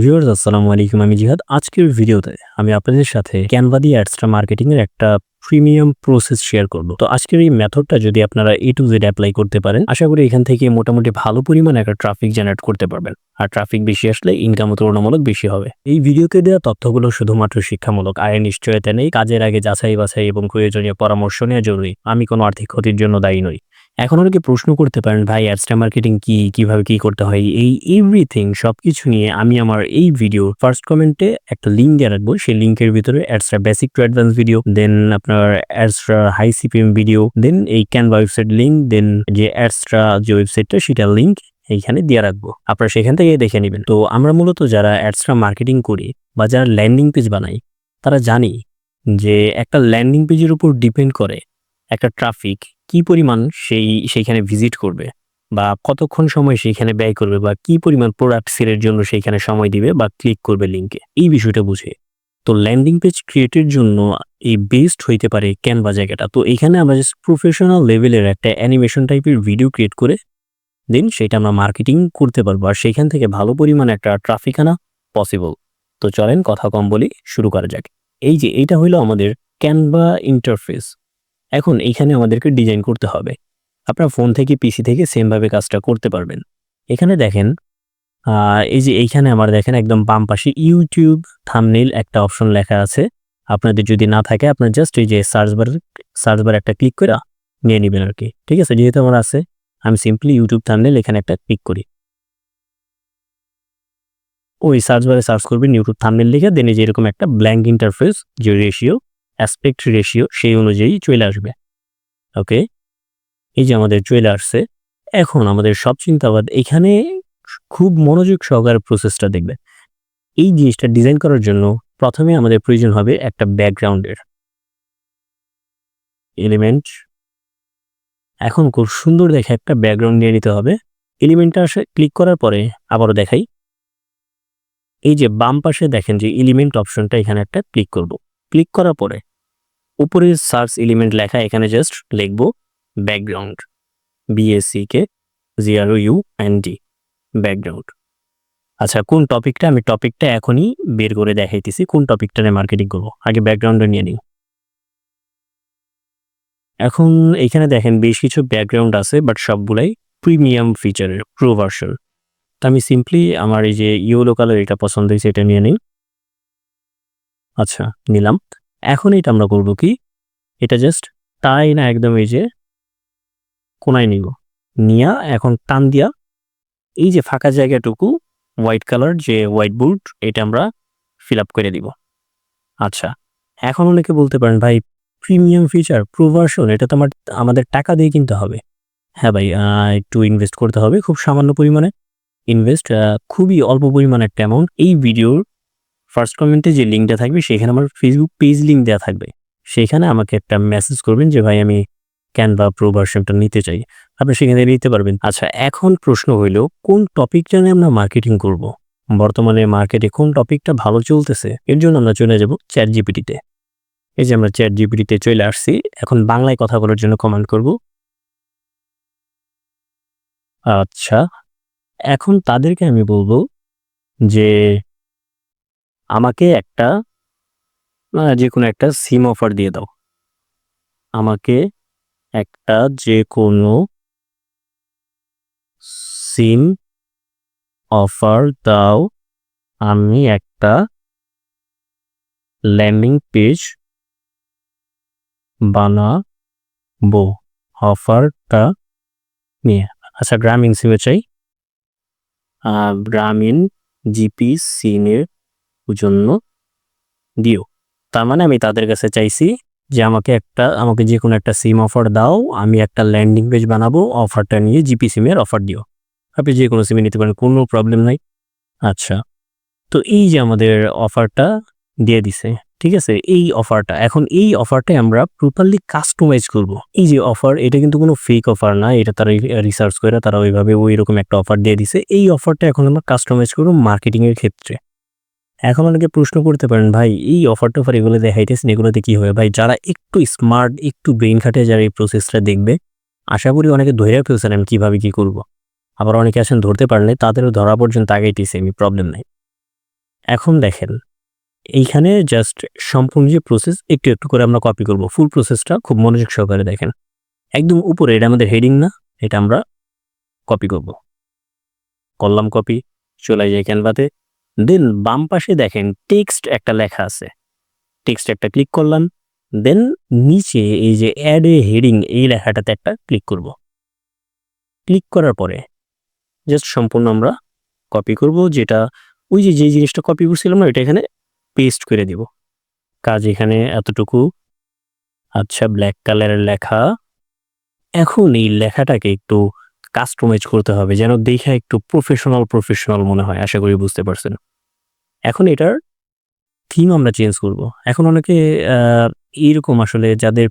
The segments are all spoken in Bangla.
ভিউয়ার্স আসসালামু আলাইকুম আমি জিহাদ। আজকের ভিডিওতে আমি আপনাদের সাথে ক্যানভা দিয়ে অ্যাডস্ট্রা মার্কেটিং এর একটা প্রিমিয়াম প্রসেস শেয়ার করব। তো আজকের এই মেথডটা যদি আপনারা এ টু জেড অ্যাপ্লাই করতে পারেন, আশা করি এখান থেকে মোটামুটি ভালো পরিমাণে একটা ট্রাফিক জেনারেট করতে পারবেন। আর ট্রাফিক বেশি আসলে ইনকামও তুলনামূলক বেশি হবে। এই ভিডিওতে দেওয়া তথ্যগুলো শুধুমাত্র শিক্ষামূলক। আয়ের নিশ্চয়তা নেই, কাজের আগে যাচাই বাছাই এবং প্রয়োজনীয় পরামর্শ নেওয়া জরুরি। আমি কোনো আর্থিক ক্ষতির জন্য দায়ী নই। এখন অনেকে প্রশ্ন করতে পারেন, ভাই অ্যাডস্টা মার্কেটিং কি? কীভাবে কি করতে হয়? এই এভরিথিং সবকিছু নিয়ে আমি আমার এই ভিডিও ফার্স্ট কমেন্টে একটা লিঙ্ক দিয়ে রাখব। সেই লিঙ্কের ভিতরে Adsterra basic to advance video then আপনার Adsterra high CPM video then এই ক্যানভা ওয়েবসাইট লিঙ্ক দেন যে অ্যাডস্ট্রা যে ওয়েবসাইটটা সেটার লিঙ্ক এইখানে দিয়ে রাখব। আপনারা সেখান থেকে দেখে নেবেন। তো আমরা মূলত যারা অ্যাডস্ট্রা মার্কেটিং করি বা যারা ল্যান্ডিং পেজ বানাই, তারা জানি যে একটা ল্যান্ডিং পেজের উপর ডিপেন্ড করে একটা ট্রাফিক কি পরিমাণ সেই, সেইখানে ভিজিট করবে? বা কতক্ষণ সময় সেইখানে ব্যয় করবে? বা কি পরিমাণ প্রোডাক্ট সেলের জন্য সেইখানে সময় দিবে? বা ক্লিক করবে লিঙ্কে এই বিষয়টা বুঝে। তো ল্যান্ডিং পেজ ক্রিয়েটের জন্য এই বেস্ট হইতে পারে ক্যানভা জায়গাটা। তো এখানে আমরা জাস্ট প্রফেশনাল লেভেলের একটা অ্যানিমেশন টাইপের ভিডিও ক্রিয়েট করে দেন সেটা আমরা মার্কেটিং করতে পারব। আর সেখান থেকে ভালো পরিমাণ একটা ট্রাফিক আনা পসিবল তো চলেন কথা কম বলি, শুরু করা যাক। এই যে, এইটা হইল আমাদের ক্যানভা ইন্টারফেস এখন এইখানে আমাদেরকে ডিজাইন করতে হবে। আপনার ফোন থেকে পিসি থেকে সেমভাবে কাজটা করতে পারবেন। এখানে দেখেন এই যে এইখানে আমার দেখেন একদম বাম পাশে ইউটিউব থামনেল একটা অপশন লেখা আছে। আপনাদের যদি না থাকে, আপনার জাস্ট এই যে সার্চ বার সার্চ বার একটা ক্লিক করে নিয়ে নেবেন আর কি ঠিক আছে? যেহেতু আমার আছে, আমি সিম্পলি ইউটিউব থামনেল এখানে একটা ক্লিক করি। ওই সার্চ বারে সার্চ করবেন ইউটিউব থামনেল লিখে দেন এই যে এরকম একটা ব্ল্যাঙ্ক ইন্টারফেস যে রেশিও অ্যাসপেক্ট রেশিও সেই অনুযায়ী চলে আসবে। ওকে? এই যে আমাদের চলে আসছে। এখন আমাদের সব চিন্তাবাদ এখানে খুব মনোযোগ সহকারে প্রসেসটা দেখবে। এই জিনিসটা ডিজাইন করার জন্য প্রথমে আমাদের প্রয়োজন হবে একটা ব্যাকগ্রাউন্ডের এলিমেন্ট এখন খুব সুন্দর দেখে একটা ব্যাকগ্রাউন্ড নিয়ে নিতে হবে। এলিমেন্টটা আসে ক্লিক করার পরে আবারও দেখাই। এই যে বাম পাশে দেখেন যে এলিমেন্ট অপশনটা এখানে একটা ক্লিক করব। ক্লিক করার পরে উপরে সার্চ এলিমেন্ট লেখা এখানে জাস্ট লিখব background BSC K GRO U N D background আচ্ছা কোন টপিকটা আমি টপিকটা এখনই বের করে দেখাইতেছি, কোন টপিকটা নিয়ে মার্কেটিং করব? আগে ব্যাকগ্রাউন্ডে নিয়ে নিই। এখন এখানে দেখেন বেশ কিছু ব্যাকগ্রাউন্ড আছে বাট সবগুলাই প্রিমিয়াম ফিচারের প্রো ভার্সন তো আমি সিম্পলি আমার এই যে ইয়েলো কালার এটা পছন্দ হয়েছে, এটা নিয়ে নিই। আচ্ছা নিলাম। এখন এটা আমরা করব কি? এটা জাস্ট তাই না একদম এই যে কোনায় নিব। নিয়া, এখন টান দিয়া, এই যে ফাঁকা জায়গাটুকু হোয়াইট কালার যে হোয়াইট বোর্ড এটা আমরা ফিল আপ করে দিব। আচ্ছা এখন অনেকে বলতে পারেন, ভাই প্রিমিয়াম ফিচার প্রোভার্সন এটা তো আমার, আমাদের টাকা দিয়ে কিনতে হবে। হ্যাঁ ভাই একটু ইনভেস্ট করতে হবে, খুব সামান্য পরিমাণে। ইনভেস্ট খুবই অল্প পরিমাণে একটা অ্যামাউন্ট এই ভিডিওর ফার্স্ট কমেন্টে যে লিঙ্কটা থাকবে, সেখানে আমার ফেসবুক পেজ লিঙ্ক দেওয়া থাকবে। সেখানে আমাকে একটা মেসেজ করবেন যে, ভাই, আমি ক্যানভা প্রো ভার্সনটা নিতে চাই। আপনি সেখানে নিতে পারবেন। আচ্ছা এখন প্রশ্ন হইল, কোন টপিকটা নিয়ে আমরা মার্কেটিং করব। বর্তমানে মার্কেটে কোন টপিকটা ভালো চলতেছে? এর জন্য আমরা চলে যাব চ্যাট জিপিটিতে এই যে আমরা চ্যাট জিপিটিতে চলে আসছি। এখন বাংলায় কথা বলার জন্য কমান্ড করব। আচ্ছা এখন তাদেরকে আমি বলব যে আমাকে একটা যে কোনো একটা সিম অফার দিয়ে দাও। আমাকে একটা যে কোনো সিম অফার দাও। আমি একটা ল্যান্ডিং পেজ বানাবো অফারটা নিয়ে। আচ্ছা গ্রামীণ সিমে চাই। গ্রামীণ জিপি সিমের জন্য দিও। তার মানে আমি তাদের কাছে চাইছি যে আমাকে একটা, আমাকে যে কোনো একটা সিম অফার দাও, আমি একটা ল্যান্ডিং পেজ বানাবো অফারটা নিয়ে জিপি সিমের অফার দিও। আপনি যে কোনো সিমে নিতে পারেন, কোনো প্রবলেম নাই। আচ্ছা তো এই যে আমাদের অফারটা দিয়ে দিছে, ঠিক আছে? এই অফারটা এখন এই অফারটা আমরা প্রপারলি কাস্টমাইজ করব। এই যে অফার এটা কিন্তু কোনো ফেক অফার না, এটা তারা রিসার্চ করে, তারা ওইভাবে ওই রকম একটা অফার দিয়ে দিছে। এই অফারটা এখন আমরা কাস্টমাইজ করব মার্কেটিং এর ক্ষেত্রে। এখন অনেকে প্রশ্ন করতে পারেন, ভাই, এই অফার টফার এগুলো দেখাইতেছেন এগুলোতে কি হবে? ভাই, যারা একটু স্মার্ট একটু ব্রেন খাটে যারা এই প্রসেসটা দেখবে, আশা করি অনেকে ধরে ফেলছেন আমি কীভাবে কি করব। আবার অনেকে আসেন ধরতে পারলে তাদেরও ধরা পর্যন্ত আগাইতেছে আমি প্রবলেম নাই। এখন দেখেন, এইখানে জাস্ট সম্পূর্ণ যে প্রসেস একটু একটু করে আমরা কপি করব ফুল প্রসেসটা খুব মনোযোগ সহকারে দেখেন। একদম উপরে, এটা আমাদের হেডিং না, এটা আমরা কপি করব। করলাম কপি চলে যায় ক্যানভাতে দেন বাম পাশে দেখেন টেক্সট একটা লেখা আছে। টেক্সট একটা ক্লিক করলাম। দেন নিচে এই যে অ্যাড এ হেডিং এই লেখাটাতে একটা ক্লিক করব। ক্লিক করার পরে জাস্ট সম্পূর্ণ আমরা কপি করব যেটা ওই যে যে জিনিসটা কপি করছিলাম না এটা এখানে পেস্ট করে দিব। কাজ এখানে এতটুকু। আচ্ছা ব্ল্যাক কালারের লেখা। এখন এই লেখাটাকে একটু কাস্টমাইজ করতে হবে যেন দেখে একটু প্রফেশনাল প্রফেশনাল মনে হয়, আশা করি বুঝতে পারছেন। এখন এটার থিম আমরা চেঞ্জ করব। এখন অনেকে আহ, এইরকম আসলে যাদের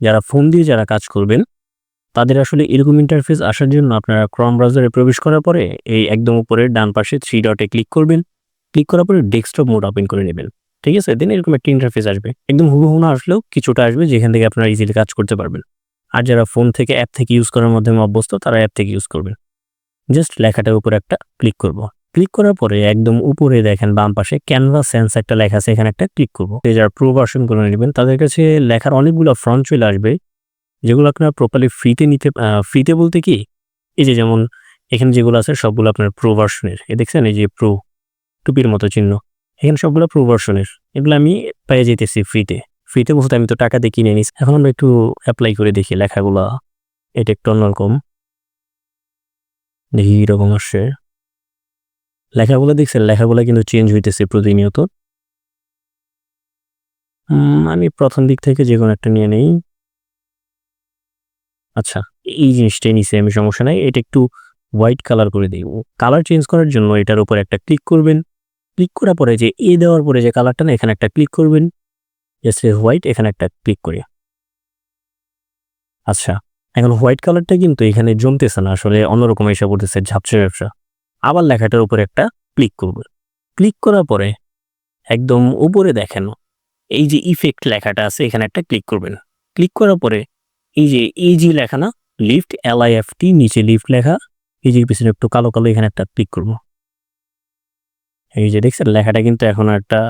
যারা ফোন দিয়ে যারা কাজ করবেন তাদের আসলে এরকম ইন্টারফেস আসার জন্য আপনারা ক্রম ব্রাউজারে প্রবেশ করার পরে এই একদম উপরে ডান পাশে থ্রি ডটে ক্লিক করবেন। ক্লিক করার পরে ডেস্কটপ মোড ওপেন করে নেবেন। ঠিক আছে? দেন এরকম একটা ইন্টারফেস আসবে। একদম হুবহু না আসলেও কিছুটা আসবে যেখান থেকে আপনারা ইজিলি কাজ করতে পারবেন। আর যারা ফোন থেকে অ্যাপ থেকে ইউজ করার মাধ্যমে অভ্যস্ত তারা অ্যাপ থেকে ইউজ করবেন। জাস্ট লেখাটার উপর একটা ক্লিক করব। ক্লিক করার পরে একদম উপরে দেখেন বাম পাশে ক্যানভাস সেন্স একটা লেখা আছে, এখানে একটা ক্লিক করব। যারা প্রো ভার্সন করে নেবেন, তাদের কাছে লেখার অনেকগুলো ফ্রন্ট চলে আসবে, যেগুলো আপনারা প্রপারলি ফ্রিতে নিতে ফ্রিতে বলতে কি, এই যে যেমন এখানে যেগুলো আছে সবগুলো আপনার প্রো ভার্সনের এ দেখছেন, এই যে প্রো টুপির মতো চিহ্ন। এখানে সবগুলো প্রো ভার্সনের এগুলো আমি পেয়ে যেতেছি ফ্রিতে ফ্রিতে বলতে আমি তো টাকা দিয়ে কিনে নিস এখন আমরা একটু অ্যাপ্লাই করে দেখি লেখাগুলা। এটা একটু অন্যরকম। দেখি এরকম আসছে। লেখাগুলো দেখছেন, লেখাগুলো কিন্তু চেঞ্জ হইতেছে প্রতিনিয়ত। আমি প্রথম দিক থেকে যে কোনো একটা নিয়ে নেই। আচ্ছা এই জিনিসটাই নিচে আমি সমস্যা নাই, এটা একটু হোয়াইট কালার করে দিই। কালার চেঞ্জ করার জন্য এটার উপর একটা ক্লিক করবেন। ক্লিক করার পরে যে এ দেওয়ার পরে যে কালারটা না, এখানে একটা ক্লিক করবেন। জাস্ট হোয়াইট এখানে একটা ক্লিক করি। আচ্ছা এখন হোয়াইট কালারটা কিন্তু এখানে জমতেছে না, আসলে অন্যরকম এসে পড়তেছে, ঝাপসা ব্যবসা আবার লেখাটার উপরে একটা ক্লিক করব। ক্লিক করার পরে একদম উপরে দেখেন, এই যে ইফেক্ট লেখাটা আছে, এখানে একটা ক্লিক করবেন। ক্লিক করার পরে এই যে যে লেখা না lift L I F T নিচে লিফট লেখা, এই যে পিছনে একটু কালো কালো এখানে একটা ক্লিক করব। এই যে দেখছেন, লেখাটা কিন্তু এখন একটা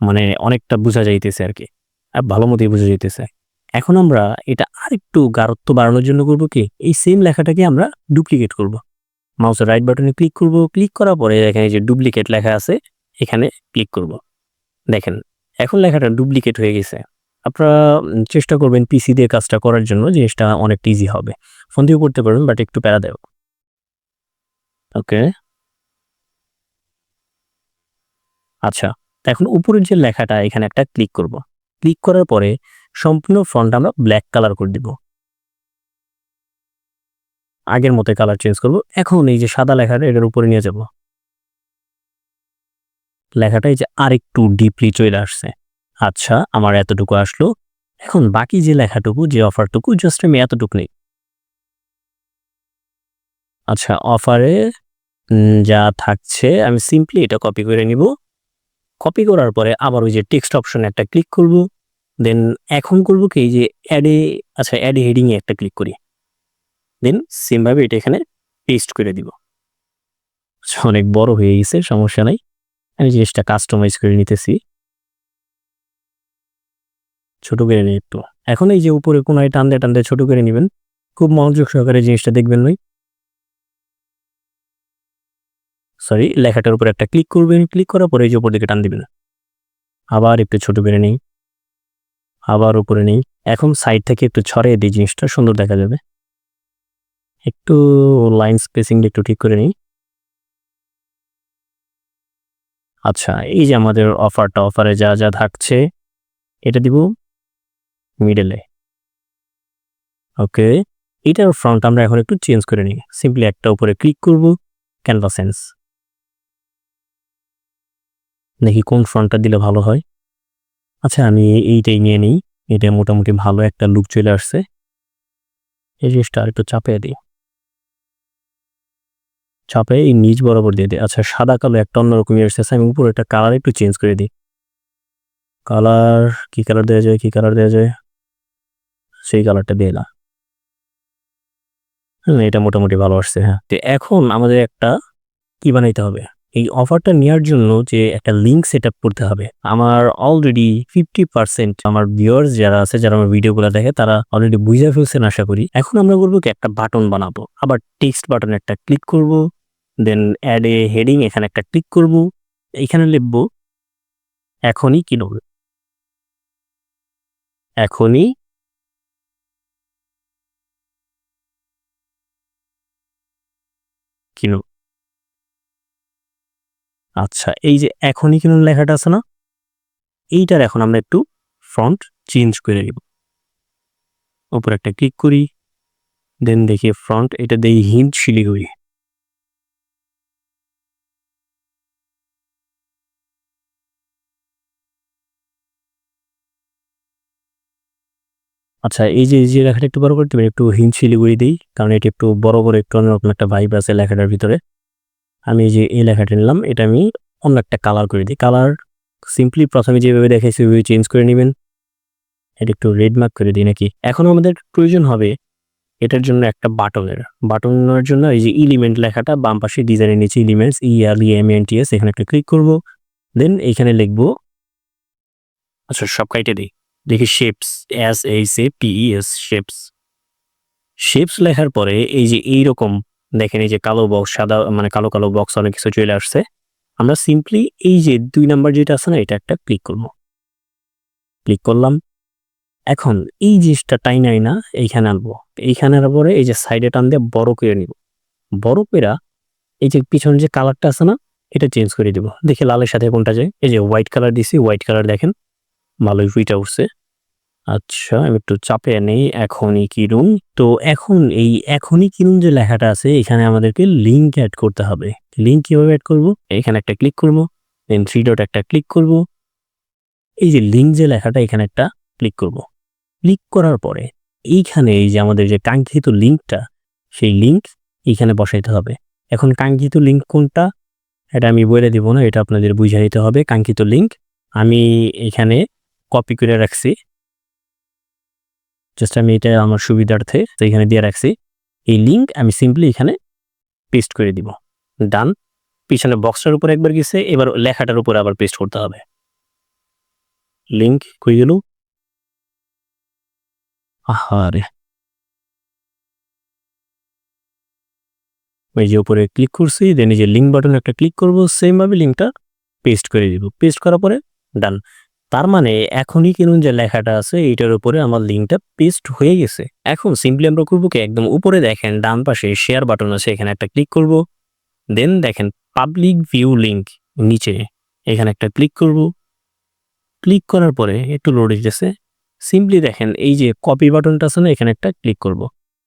মানে অনেকটা বোঝা যাইতেছে আর কি, আর ভালো মতোই বোঝা যাইতেছে। এখন আমরা এটা আরেকটু গাঢ়ত্ব বাড়ানোর জন্য করব কি, এই সেম লেখাটাকে আমরা ডুপ্লিকেট করব। মাউসের রাইট বাটনে ক্লিক করব। ক্লিক করার পরে এখানে যে ডুপ্লিকেট লেখা আছে, এখানে ক্লিক করব। দেখেন, এখন লেখাটা ডুপ্লিকেট হয়ে গেছে। আপনারা চেষ্টা করবেন পিসি দিয়ে কাজটা করার জন্য, জিনিসটা অনেকটা ইজি হবে। ফোন দিয়েও করতে পারবেন বাট একটু প্যারা দেব ওকে আচ্ছা এখন উপরের যে লেখাটা, এখানে একটা ক্লিক করব। ক্লিক করার পরে সম্পূর্ণ ফ্রন্ট আমরা ব্ল্যাক কালার করে দিব। আগের মতো কালার চেঞ্জ করব। এখন এই যে সাদা লেখাটা, এটার উপরে নিয়ে যাব। লেখাটা এই যে আরেকটু ডিপলি চলে আসছে। আচ্ছা আমার এতটুকু আসলো। এখন বাকি যে লেখাটুকু, যে অফারটুকু জাস্ট আমি এতটুকু নেই। আচ্ছা অফারে যা থাকছে, আমি সিম্পলি এটা কপি করে নিব। কপি করার পরে আবার ওই যে টেক্সট অপশনে একটা ক্লিক করব। দেন এখন করব কি যে অ্যাডে আচ্ছা অ্যাডে হেডিংয়ে একটা ক্লিক করি। দেন সেমভাবে এটা এখানে পেস্ট করে দিব। আচ্ছা, অনেক বড় হয়ে গেছে সমস্যা নাই। আমি জিনিসটা কাস্টমাইজ করে নিতেছি। ছোট করে নিই একটু। এখন এই যে উপরে কোনায় টানতে টানতে ছোট করে নেবেন খুব মনোযোগ সহকারে জিনিসটা দেখবেন নই। সরি লেখাটার উপর একটা ক্লিক করবেন ক্লিক করার পরে এই যে উপর দিকে টান দিবেন। আবার একটু ছোট করে নেই। আবার উপরে নেই। এখন সাইড থেকে একটু ছড়িয়ে দিই জিনিসটা সুন্দর দেখা যাবে। একটু লাইন স্পেসিংটা একটু ঠিক করে নিই। আচ্ছা এই যে আমাদের অফারটা অফারে যা যা থাকছে, এটা দিব মিডলে ওকে এটার ফ্রন্ট আমরা এখন একটু চেঞ্জ করে নিই। সিম্পলি একটা উপরে ক্লিক করব ক্যানভাসেন্স দেখি কোন ফ্রন্টটা দিলে ভালো হয়। আচ্ছা আমি এইটাই নিয়ে নিই। এটা মোটামুটি ভালো একটা লুক চলে আসছে। এই জিনিসটা আর একটু চাপিয়ে দিই। চাপে এই নিচ বরাবর দিয়ে দিই। আচ্ছা সাদা কালো একটা অন্যরকম এসেছে আমি উপরে একটা কালার একটু চেঞ্জ করে দিই। কালার কি কালার দেওয়া যায় কি কালার দেওয়া যায়? সেই কালারটা দিয়ে না হুম, এটা মোটামুটি ভালো আসছে হ্যাঁ। তো এখন আমাদের একটা কি বানাইতে হবে? এই অফারটা নেওয়ার জন্য যে একটা লিঙ্ক সেট আপ করতে হবে। আমার অলরেডি ফিফটি পার্সেন্ট আমার ভিউয়ার্স যারা আছে যারা আমার ভিডিওগুলো দেখে তারা অলরেডি বুঝে ফেলছেন আশা করি। এখন আমরা বলব কি একটা বাটন বানাবো। আবার টেক্সট বাটন একটা ক্লিক করব। দেন অ্যাড এ হেডিং এখানে একটা ক্লিক করব। এখানে লিখব, এখনই কিনুন। এখনই কিনুন। আচ্ছা এই যে এখনই কিনুন লেখাটা আছে না? এইটার এখন আমরা একটু ফ্রন্ট চেঞ্জ করে নিব। উপর একটা ক্লিক করি। দেন দেখি ফ্রন্ট এটা দেই হিন্ট শিলিগুড়ি। আচ্ছা এই যে যে লেখাটা একটু বড় করতে পারি, একটু হিন্ট শিলিগুড়ি দিই, কারণ এটি একটু বড় বড় একটু অন্যরকম একটা ভাইব আছে লেখাটার ভিতরে। আমি যে, এই লেখাটা নিলাম, এটা আমি অন্য একটা কালার করে দিই। কালার সিম্পলি প্রথমে যেভাবে দেখাইছি, ওইভাবে চেঞ্জ করে নেবেন। এটা একটু রেড মার্ক করে দিই নাকি? এখন আমাদের প্রয়োজন হবে এটার জন্য একটা বাটনের। বাটনের জন্য এই যে ইলিমেন্ট লেখাটা, বাম পাশে ডিজাইনের নিচে elements E R E M N T S এখানে একটা ক্লিক করব। দেন এইখানে লিখব আচ্ছা সব কাইটে দিই। দেখি shapes S H A PE S shapes shapes লেখার পরে এই যে এইরকম, দেখেন এই যে কালো বক্স সাদা মানে কালো কালো বক্স অনেক কিছু চলে আসছে। আমরা সিম্পলি এই যে দুই নাম্বার যেটা আছে না, এটা একটা ক্লিক করব। ক্লিক করলাম। এখন এই জিনিসটা টাই নাই না, এইখানে আনব। এইখানে আনার পরে এই যে সাইডে টান দিয়ে বড় করে নিব। বড় পেরা এই যে পিছনে যে কালারটা আছে না, এটা চেঞ্জ করে দিব। দেখে লালের সাথে কোনটা যায়? এই যে হোয়াইট কালার দিছি হোয়াইট কালার দেখেন, ভালোই ফুইটা উঠছে। আচ্ছা আমি একটু চাপে নেই, এখনই কিনুন তো এখন এই এখনই কিনুন যে লেখাটা আছে, এখানে আমাদেরকে লিঙ্ক অ্যাড করতে হবে। লিঙ্ক কীভাবে অ্যাড করব? এখানে একটা ক্লিক করব দেন থ্রি ডট একটা ক্লিক করব। এই যে লিঙ্ক যে লেখাটা, এখানে একটা ক্লিক করব। ক্লিক করার পরে এইখানে এই যে আমাদের যে কাঙ্ক্ষিত লিঙ্কটা সেই লিঙ্ক এইখানে বসাইতে হবে। এখন কাঙ্ক্ষিত লিঙ্ক কোনটা? এটা আমি বলে দিব না, এটা আপনাদের বুঝে নিতে হবে। কাঙ্ক্ষিত লিঙ্ক আমি এখানে কপি করে রাখছি। জাস্ট আমি এটা আমার সুবিধার্থে এখানে দিয়ে রাখছি। এই লিঙ্ক আমি সিম্পলি এখানে পেস্ট করে দিব। ডান পিছনে বক্সটার উপর একবার গেছে, এবার লেখাটার উপর আবার পেস্ট করতে হবে। লিঙ্ক কই গেল? আহারে। ওই যে উপরে ক্লিক করছি দেন এই যে লিঙ্ক বাটনে একটা ক্লিক করব সেম ভাবে লিঙ্কটা পেস্ট করে দিব। পেস্ট করার পরে ডান তার মানে এখনই কিনুন যে লেখাটা আছে এটার উপরে আমার লিঙ্কটা পেস্ট হয়ে গেছে। এখন সিম্পলি আমরা করব একদম উপরে দেখেন ডান পাশে শেয়ার বাটন আছে, এখানে একটা ক্লিক করব। দেন দেখেন পাবলিক ভিউ লিঙ্ক নিচে, এখানে একটা ক্লিক করব। ক্লিক করার পরে একটু লোড হইতেছে সিম্পলি দেখেন এই যে কপি বাটনটা আছে না, এখানে একটা ক্লিক করব।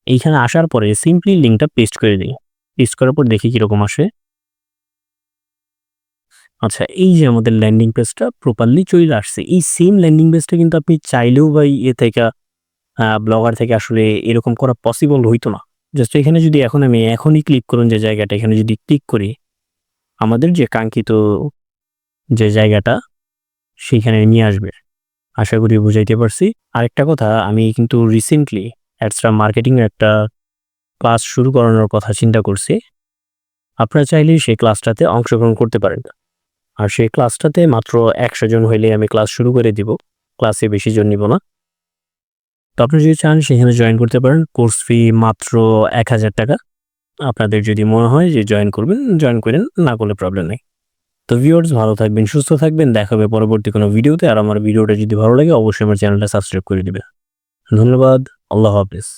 এইখানে আসার পরে সিম্পলি লিঙ্কটা পেস্ট করে দিই। পেস্ট করার পর দেখি কীরকম আসে। আচ্ছা এই যে আমাদের ল্যান্ডিং পেজটা প্রপারলি চলে আসছে, এই সেম ল্যান্ডিং পেজটা কিন্তু আপনি চাইলেও বা ইয়ে থেকে ব্লগার থেকে আসলে এরকম করা পসিবল হইতো না। জাস্ট এখানে যদি এখন আমি এখনই ক্লিক করুন যে জায়গাটা, এখানে যদি ক্লিক করি, আমাদের যে কাঙ্ক্ষিত যে জায়গাটা সেইখানে নিয়ে আসবে। আশা করি বুঝাইতে পারছি। আরেকটা কথা, আমি কিন্তু রিসেন্টলি অ্যাডস্ট্রা মার্কেটিংয়ের একটা ক্লাস শুরু করানোর কথা চিন্তা করছি। আপনারা চাইলে সেই ক্লাসটাতে অংশগ্রহণ করতে পারেন। আর সেই ক্লাসটাতে মাত্র একশো জন হইলে আমি ক্লাস শুরু করে দিব। ক্লাসে বেশি জন নিব না। তো আপনি যদি চান সেখানে জয়েন করতে পারেন। কোর্স ফি মাত্র এক হাজার টাকা। আপনাদের যদি মনে হয় যে জয়েন করবেন জয়েন করেন, না করলে প্রবলেম নেই। তো ভিউয়ার্স ভালো থাকবেন, সুস্থ থাকবেন। দেখা হবে পরবর্তী কোনো ভিডিওতে আর আমার ভিডিওটা যদি ভালো লাগে, অবশ্যই আমার চ্যানেলটা সাবস্ক্রাইব করে দিবে ধন্যবাদ। আল্লাহ হাফিজ।